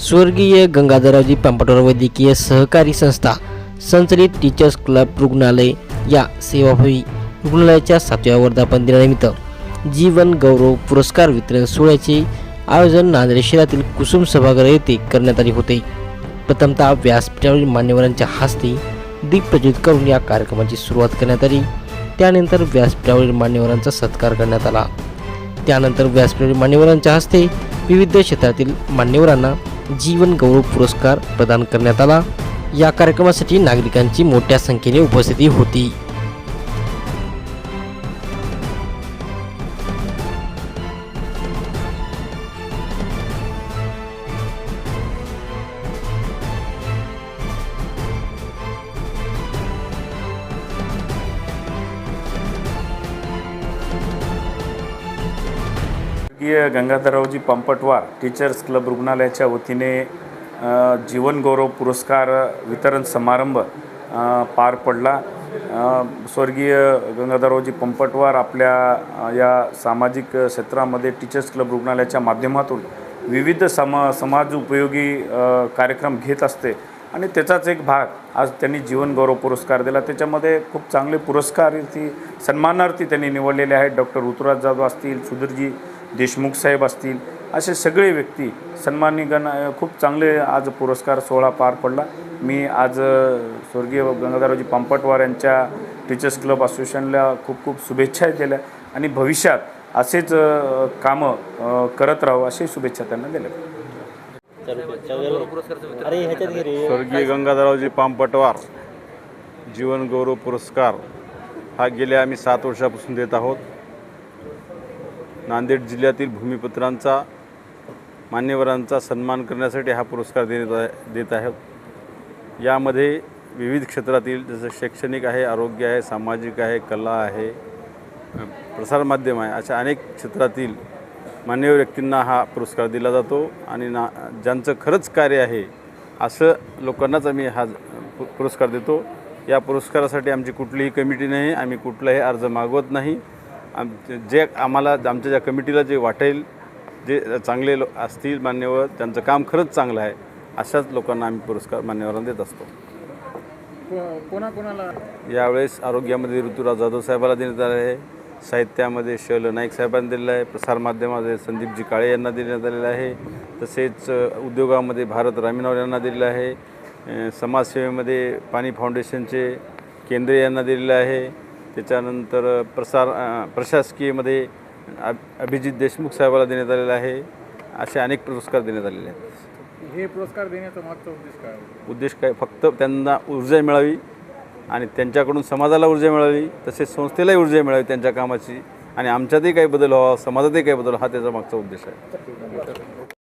स्वर्गीय गंगाधररावजी पांपटवर वैद्यकीय सहकारी संस्था संचलित टीचर्स क्लब रुग्णालय या सेवाभावी रुग्णालयाच्या सातव्या वर्धापन दिनानिमित्त जीवन गौरव पुरस्कार वितरण सोहळ्याचे आयोजन नांदेड शहरातील कुसुम सभागृह येथे करण्यात आले होते. प्रथमतः व्यासपीठावरील मान्यवरांच्या हस्ते दीप प्रज्वलित करून या कार्यक्रमाची सुरुवात करण्यात आली. त्यानंतर व्यासपीठावरील मान्यवरांचा सत्कार करण्यात आला. त्यानंतर व्यासपीठावरील मान्यवरांच्या हस्ते विविध क्षेत्रातील मान्यवरांना जीवन गौरव पुरस्कार प्रदान करण्यात आला. या कार्यक्रमासाठी नागरिकांची मोठ्या संख्येने उपस्थिती होती. स्वर्गीय गंगाधररावजी पंपटवार टीचर्स क्लब रुग्णालयाच्या वतीने जीवनगौरव पुरस्कार वितरण समारंभ पार पडला. स्वर्गीय गंगाधररावजी पंपटवार आपल्या या सामाजिक क्षेत्रामध्ये टीचर्स क्लब रुग्णालयाच्या माध्यमातून विविध सम समाज उपयोगी कार्यक्रम घेत असते. आणि त्याचाच एक भाग आज त्यांनी जीवनगौरव पुरस्कार दिला. त्याच्यामध्ये खूप चांगले पुरस्कार ती सन्मानार्थी त्यांनी निवडलेले आहेत. डॉक्टर ऋतुराज जाधव असतील सुधीरजी देशमुख साहेब असतील असे सगळे व्यक्ती सन्मानिगण गण खूप चांगले आज पुरस्कार सोहळा पार पडला. मी आज स्वर्गीय गंगाधररावजी पांपटवार यांच्या टीचर्स क्लब असोसिएशनला खूप खूप शुभेच्छा दिल्या आणि भविष्यात असेच कामं करत राहू अशी शुभेच्छा त्यांना दिल्या. स्वर्गीय गंगाधररावजी पामपटवार जीवन गौरव पुरस्कार हा गेल्या आम्ही सात वर्षापासून देत आहोत. नांदेड जिल्ह्यातील भूमिपुत्रांचा मान्यवरांचा सन्मान करण्यासाठी हा पुरस्कार देण्यात आहे देत आहोत यामध्ये विविध क्षेत्रातील जसं शैक्षणिक आहे आरोग्य आहे सामाजिक आहे कला आहे प्रसारमाध्यम आहे अशा अनेक क्षेत्रातील मान्यवर व्यक्तींना हा पुरस्कार दिला जातो. आणि ना ज्यांचं खरंच कार्य आहे असं लोकांनाच आम्ही हा पु- पुरस्कार देतो. या पुरस्कारासाठी आमची कुठलीही कमिटी नाही आम्ही कुठलाही अर्ज मागवत नाही. आम जे आम्हाला आमच्या ज्या कमिटीला जे वाटेल जे चांगले लो असतील मान्यवर ज्यांचं काम खरंच चांगलं आहे अशाच लोकांना आम्ही पुरस्कार मान्यवरांना देत असतो. कोणाकोणाला? यावेळेस आरोग्यामध्ये ऋतुराज जाधव साहेबाला देण्यात आले आहे साहित्यामध्ये शैल नाईक साहेबांना दिलेलं आहे प्रसारमाध्यमामध्ये संदीपजी काळे यांना देण्यात आलेलं आहे तसेच उद्योगामध्ये भारत रामीनावर यांना दिलेलं आहे समाजसेवेमध्ये पाणी फाउंडेशनचे केंद्रे यांना दिलेलं आहे त्याच्यानंतर प्रसार प्रशासकीयमध्ये अ- अभिजित देशमुख साहेबाला देण्यात आलेलं आहे. असे अनेक पुरस्कार देण्यात आलेले आहेत. हे पुरस्कार देण्याचा मागचा उद्देश काय? उद्देश काय? फक्त त्यांना ऊर्जा मिळावी आणि त्यांच्याकडून समाजाला ऊर्जा मिळावी तसेच संस्थेलाही ऊर्जा मिळावी त्यांच्या कामाची. आणि आमच्यातही काही बदल व्हावा समाजातही काही बदल हा त्याचा मागचा उद्देश आहे.